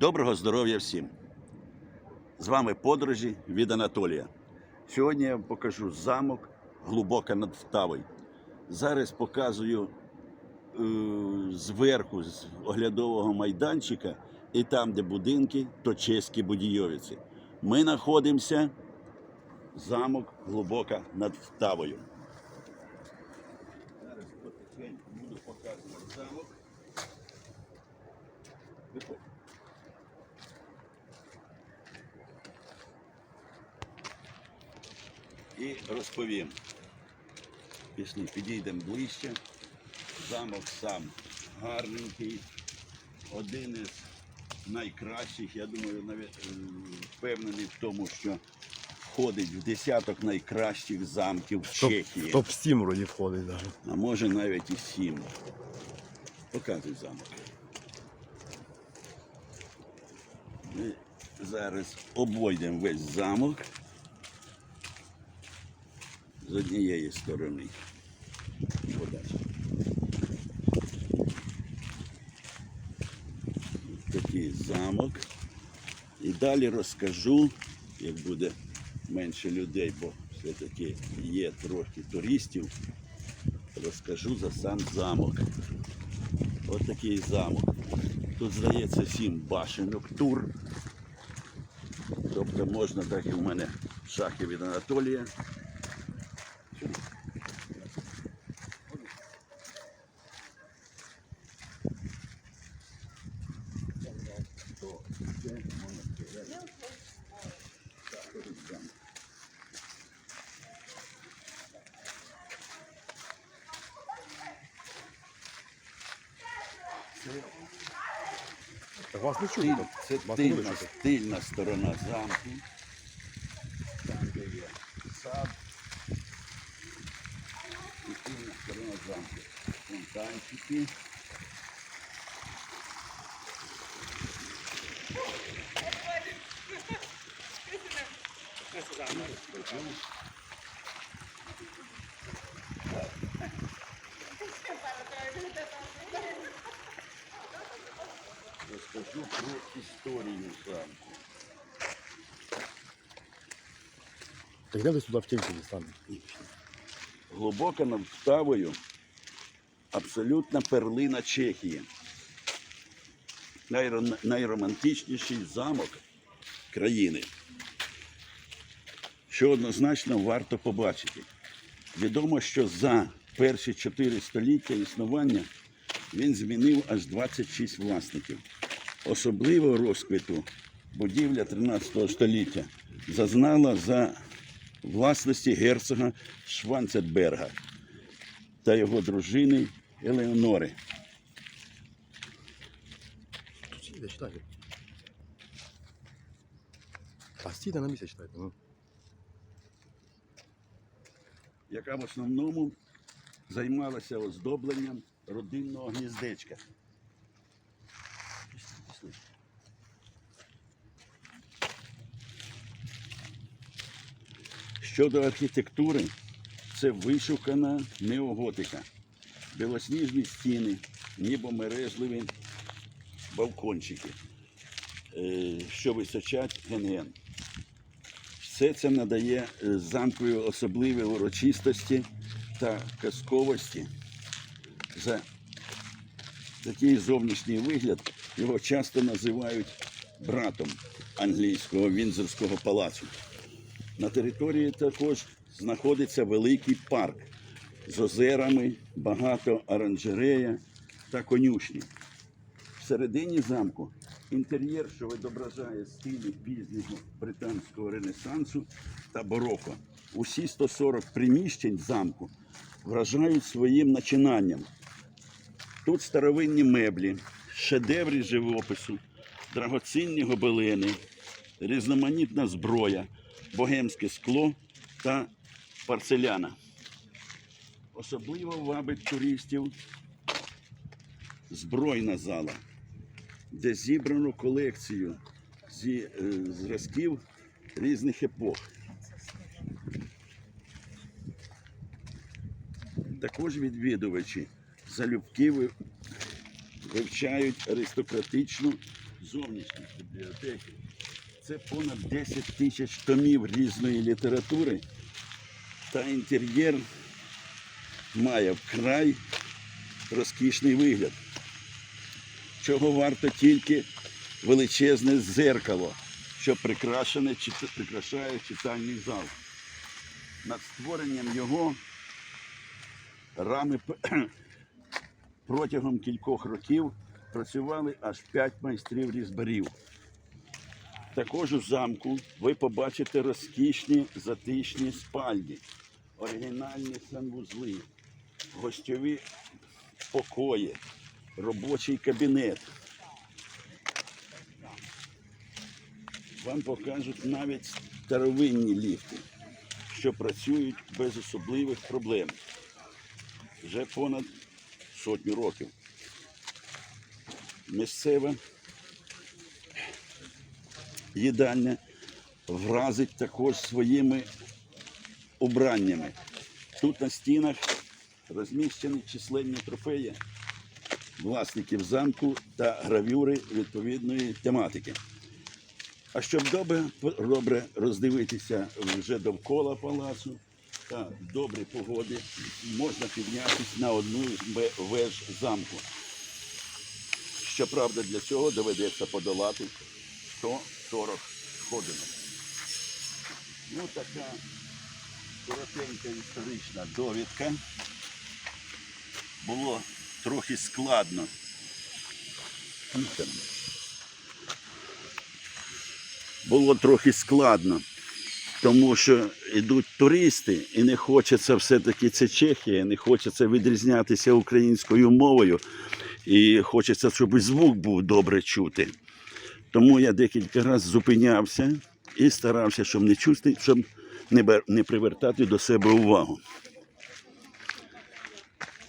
Доброго здоров'я всім! З вами подорожі від Анатолія. Сьогодні я вам покажу замок глибоко над Втавою. Зараз показую е, зверху з оглядового майданчика і там, де будинки, то чеські будійовиці. Ми знаходимося замок глибоко над Втавою. Зараз потихеньку буду показувати замок. Виходь. І розповім. Пішли, підійдемо ближче. Замок сам гарненький, один із найкращих. Я думаю, навіть е, впевнений в тому, що входить в десяток найкращих замків в Чехії. топ 7 вроді входить даже. А може навіть і сім. Показуй замок. Ми зараз обойдемо весь замок з однієї сторони. Подальше. Такий замок. І далі розкажу, як буде менше людей, бо все-таки є трохи туристів розкажу за сам замок. Ось такий замок. Тут, здається, сім башенок тур. Тобто можна, так і в мене шахи від Анатолія. Так Тиль, це тильна, тильна сторона замку. Там, де є сад. І тильна сторона замку. Фонтанчики. Про історію замку. Так де ви сюди в тіньку дістанете? Глибоко над Вставою абсолютна перлина Чехії. Найро- Найромантичніший замок країни. Що однозначно варто побачити. Відомо, що за перші чотири століття існування він змінив аж 26 власників. Особливого розквіту будівля 13 століття зазнала за власності герцога Шванцетберга та його дружини Елеонори. А стійте на місці читайте. Ну. яка в основному займалася оздобленням родинного гніздечка. Щодо архітектури, це вишукана неоготика. Білосніжні стіни, нібомережливі балкончики, е, що височать ген-ген. Все це надає е, замкові особливі урочистості та казковості. За такий зовнішній вигляд його часто називають братом англійського Вінзорського палацу. На території також знаходиться великий парк з озерами, багато оранжерея та конюшні. Всередині замку інтер'єр, що відображає стилі пізнього британського ренесансу та бароко. Усі 140 приміщень замку вражають своїм начинанням. Тут старовинні меблі, шедеври живопису, драгоцінні гобелени, різноманітна зброя, богемське скло та парцеляна. Особливо вабить туристів збройна зала, де зібрано колекцію зі е, зразків різних епох. Також відвідувачі залюбки вивчають аристократичну зовнішніх бібліотеки. Це понад 10 тисяч томів різної літератури. Та інтер'єр має вкрай розкішний вигляд. Чого варто тільки величезне зеркало, що прикрашене, прикрашає читальний зал. Над створенням його рами протягом кількох років працювали аж п'ять майстрів різьбарів. Також у замку ви побачите розкішні затишні спальні, оригінальні санвузли, гостьові покої, робочий кабінет. Вам покажуть навіть старовинні ліфти, що працюють без особливих проблем вже понад сотню років. Місцева їдальня вразить також своїми убраннями. Тут на стінах розміщені численні трофеї власників замку та гравюри відповідної тематики. А щоб добре, добре роздивитися вже довкола палацу та добрі погоди, можна піднятися на одну з веж замку. Щоправда, для цього доведеться подолати 140 сходинок. Ну, така коротенька історична довідка. Було трохи складно. Було трохи складно, тому що йдуть туристи, і не хочеться все-таки це Чехія, не хочеться відрізнятися українською мовою, і хочеться, щоб і звук був добре чути. Тому я декілька разів зупинявся і старався, щоб не чути, щоб не привертати до себе увагу.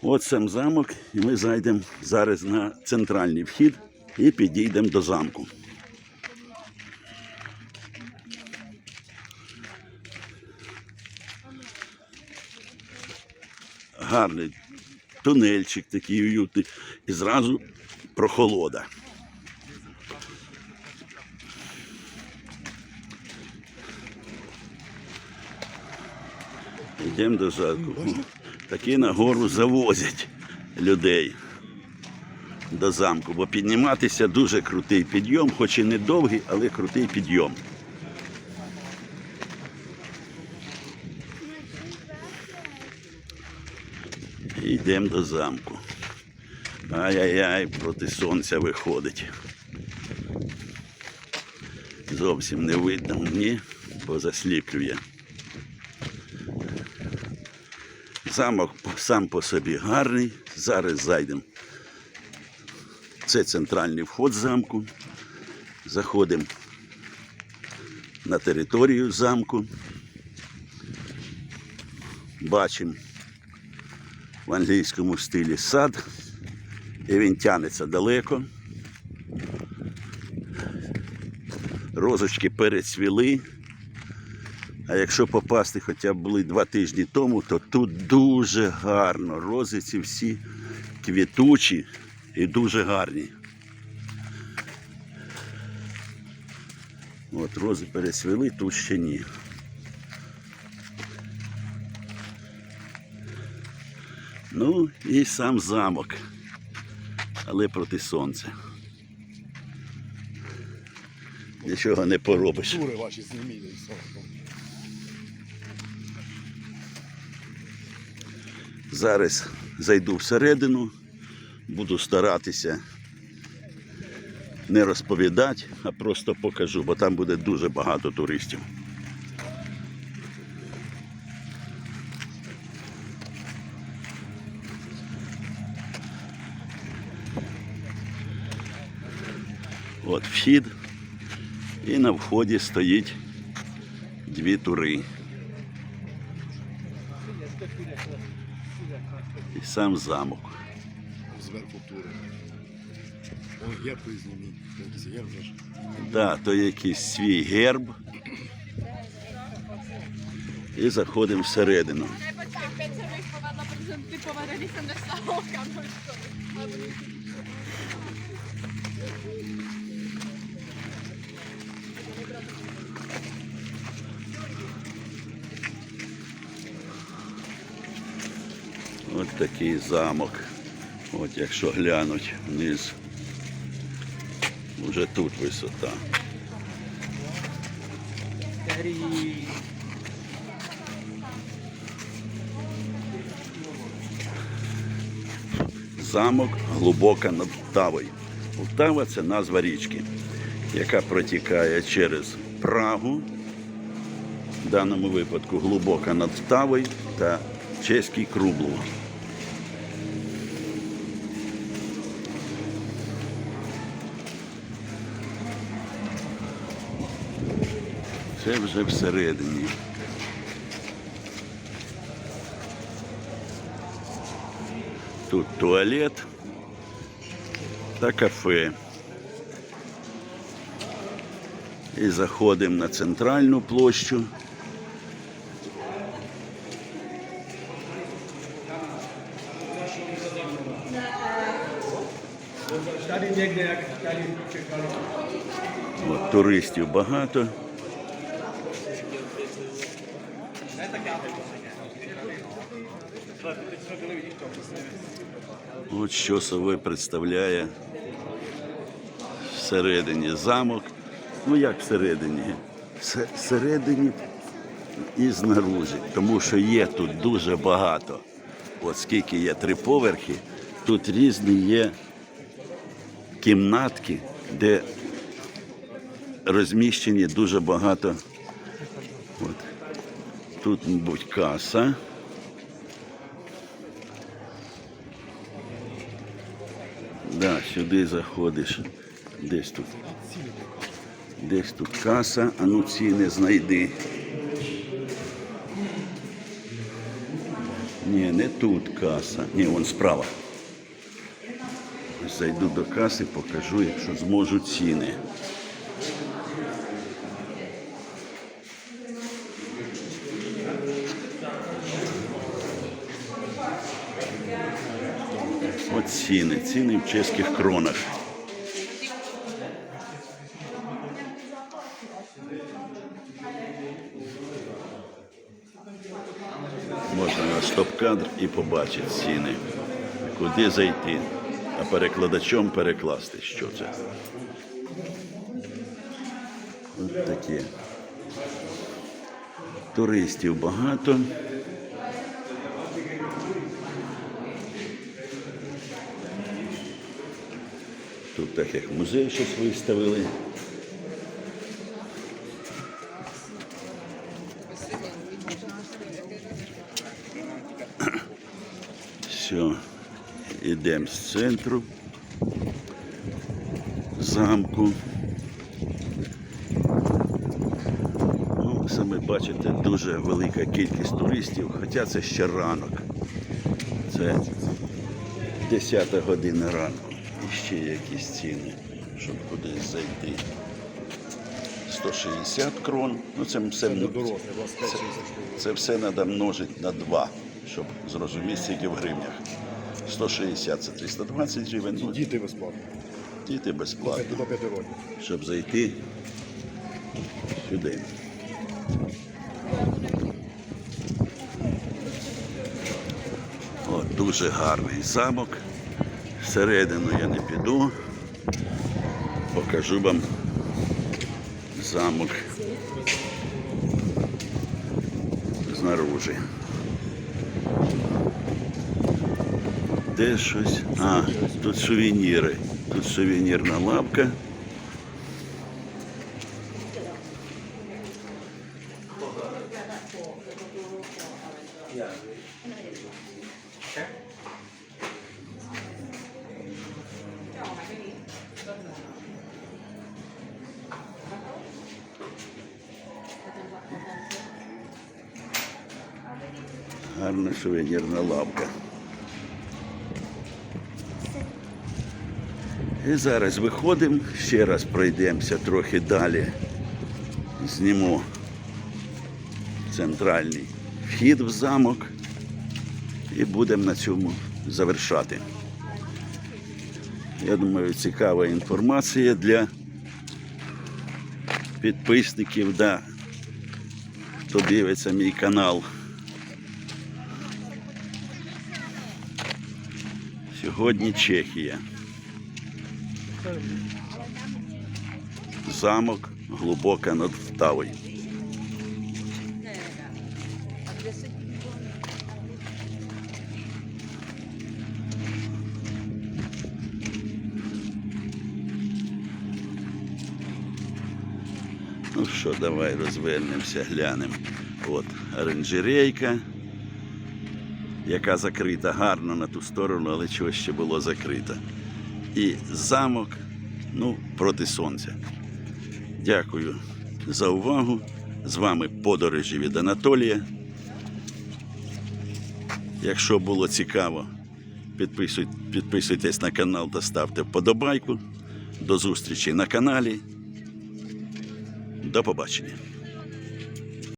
От сам замок, і ми зайдемо зараз на центральний вхід і підійдемо до замку. Гарний тунельчик такий уютний, і зразу прохолода. Йдемо до замку. Такі на гору завозять людей до замку, бо підніматися дуже крутий підйом, хоч і не довгий, але крутий підйом. Йдемо до замку. Ай-яй-яй, проти сонця виходить. Зовсім не видно мені, бо засліплює. Замок сам по собі гарний. Зараз зайдемо. Це центральний вход замку. Заходимо на територію замку. Бачимо в англійському стилі сад. І він тянеться далеко. Розочки перецвіли. А якщо попасти хоча б були два тижні тому, то тут дуже гарно. Рози ці всі квітучі і дуже гарні. От рози пересвіли, тут ще ні. Ну і сам замок, але проти сонця. Нічого не поробиш. Тури ваші зніміть і Зараз зайду всередину, буду старатися не розповідати, а просто покажу, бо там буде дуже багато туристів. От вхід. І на вході стоїть дві тури. Сам замок. Зверху тури. О, герб із зніміть. Якийсь герб же ж. Так, то якийсь свій герб. І заходимо всередину. Ne, počkej, pět se bych povedla, От такий замок. От якщо глянуть вниз. Уже тут висота. Замок глибока над Втавою. Втава це назва річки, яка протікає через Прагу, в даному випадку глибока над Втавою та чеський Крублов. Це вже всередині. Тут туалет та кафе. І заходимо на центральну площу. От, туристів багато. От що собою представляє всередині замок. Ну як всередині? Всередині і знаружи, тому що є тут дуже багато. От скільки є три поверхи, тут різні є кімнатки, де розміщені дуже багато. От. Тут, мабуть, каса. Да, сюди заходиш. Десь тут. Десь тут каса, а ну ціни знайди. Ні, не тут каса. Ні, вон справа. Зайду до каси, покажу, якщо зможу ціни. От ціни, ціни в чеських кронах. Можна на стоп-кадр і побачити ціни. Куди зайти, а перекладачом перекласти, що це. От таке. Туристів багато. Так як музей щось виставили. Все, йдемо з центру замку. Ну, саме бачите, дуже велика кількість туристів, хоча це ще ранок. Це 10 година ранку. І ще якісь ціни, щоб кудись зайти. 160 крон. Ну це все Для дорослих, 25 це, це все треба множити на 2, щоб зрозуміти, скільки в гривнях. 160 це 320 гривень. Ну, Діти безплатно. діти безплатно, До 5 років. щоб зайти сюди. О, дуже гарний замок. Всередину я не піду. Покажу вам замок знаружи. Де щось? А, тут сувеніри. Тут сувенірна лавка. Гарна сувенірна лавка. І зараз виходимо, ще раз пройдемося трохи далі. Зніму центральний вхід в замок і будемо на цьому завершати. Я думаю, цікава інформація для підписників, да, хто дивиться мій канал. Сьогодні Чехія. Замок глибока над Втавою. Ну що, давай розвернемося, глянемо. От оранжерейка, яка закрита гарно на ту сторону, але чогось ще було закрито. І замок, ну, проти сонця. Дякую за увагу. З вами подорожі від Анатолія. Якщо було цікаво, підписуй- підписуйтесь на канал та ставте вподобайку. До зустрічі на каналі. До побачення.